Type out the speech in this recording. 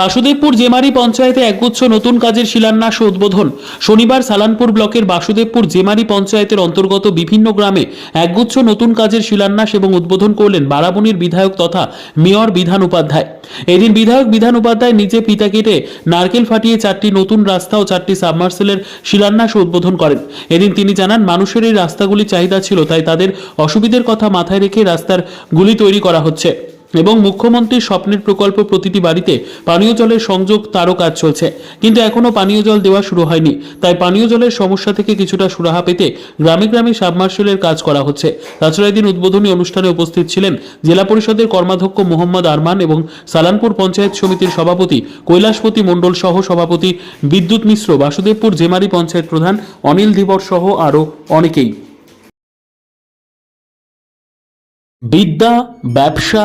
বাসুদেবপুর জেমারি পঞ্চায়েতে একগুচ্ছ নতুন কাজের শিলান্যাস ও উদ্বোধন। শনিবার সালানপুর ব্লকের বাসুদেবপুর জেমারি পঞ্চায়েতের অন্তর্গত বিভিন্ন গ্রামে একগুচ্ছ নতুন কাজের শিলান্যাস এবং উদ্বোধন করলেন বারাবণীর বিধায়ক তথা মেয়র বিধান উপাধ্যায়। এদিন বিধায়ক বিধান উপাধ্যায় নিজে পিতা কেটে নারকেল ফাটিয়ে চারটি নতুন রাস্তা ও চারটি সাবমার্সেলের শিলান্যাস উদ্বোধন করেন। এদিন তিনি জানান, মানুষের এই রাস্তাগুলি চাহিদা ছিল, তাই তাদের অসুবিধের কথা মাথায় রেখে রাস্তার গুলি তৈরি করা হচ্ছে। এবং মুখ্যমন্ত্রীর স্বপ্নের প্রকল্প প্রতিটি বাড়িতে পানীয় জলের সংযোগ তারও কাজ চলছে। কিন্তু এখনও পানীয় জল দেওয়া শুরু হয়নি। তাই পানীয় জলের সমস্যা থেকে কিছুটা সুরাহা পেতে গ্রামে গ্রামে সাবমার্শালের কাজ করা হচ্ছে। তাছাড়া এদিন উদ্বোধনী অনুষ্ঠানে উপস্থিত ছিলেন জেলা পরিষদের কর্মাধ্যক্ষ মোহাম্মদ আরমান এবং সালানপুর পঞ্চায়েত সমিতির সভাপতি কৈলাসপতি মণ্ডল সহ সভাপতি বিদ্যুৎ মিশ্র, বাসুদেবপুর জেমারি পঞ্চায়েত প্রধান অনিল ধীবর সহ আরও অনেকেই। বিদ্যা, ব্যবসা